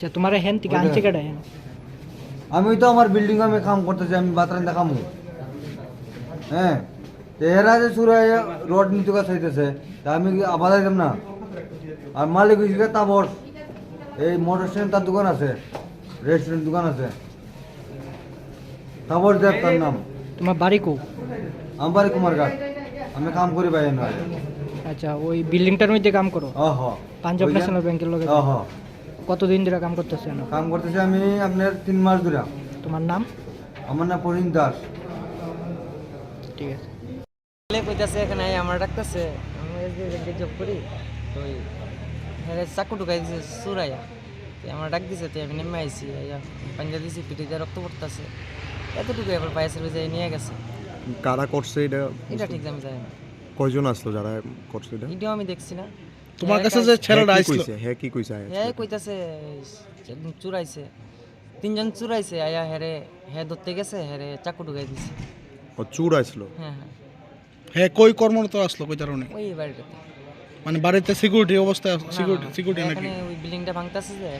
আচ্ছা তোমার হেন থেকে ওইটা। আনছে কেডা হেন আমি তো আমার বিল্ডিং আমি কাম করতেছি আমি বাতরান্দা কামু হ্যাঁ তো এরা যে সুরাই রড নিতে কাজ হইতেছে তা আমি কি আবার যাইতাম না? আর মালিক হয়েছে তাবর। এই মোটর স্ট্যান্ড তার দোকান আছে রেস্টুরেন্ট দোকান আছে। তাবর দেব তার নাম। তোমার বাড়ি কো? আমার বাড়ি কুমারঘাট। আমি কাম করি বাইরে নয় আচ্ছা ওই বিল্ডিংটার মধ্যে কাম করো? অহ। পাঞ্জাব ওই যে- ন্যাশনাল ব্যাংকের লগে? অহ। কতদিন ধরে কাম করতেছে না কাম করতেছি আমি আপনার তিন মাস ধরে। তোমার নাম? আমার নাম পরিণ দাস। ঠিক আছে। কইতাছে এখানে আই আমার ডাকতেছে আমি জব করি তো চাকু ঢুকাই দিছে আমার ডাক দিছে তো আমি নেমে আইছি আইয়া পাঞ্জা দিছি পিঠিতে রক্ত পড়তেছে। এতটুকু এবার পায়ে সার্ভিস নিয়ে গেছে। কারা করছে এটা? এটা ঠিক আমি জানি না। কয়জন আসলো যারা করছে এটা? এটাও আমি দেখছি না। তোমার কাছে যে ছেলেটা হ্যাঁ কি আইছিল হ্যাঁ কি কইছে? হ্যাঁ কইতাছে চুরাইছে। তিনজন চুরাইছে আয়া হেরে হে ধরতে গেছে হেরে চাকু ঢুকাই দিছে। ও চুর আসলো? হ্যাঁ হ্যাঁ। হ্যাঁ কই কর্মরত আসলো কই কারণে ওই বাড়িতে মানে বাড়িতে সিকিউরিটি অবস্থা সিকিউরিটি সিকিউরিটি নাকি? ওই বিল্ডিংটা ভাঙতাছে যে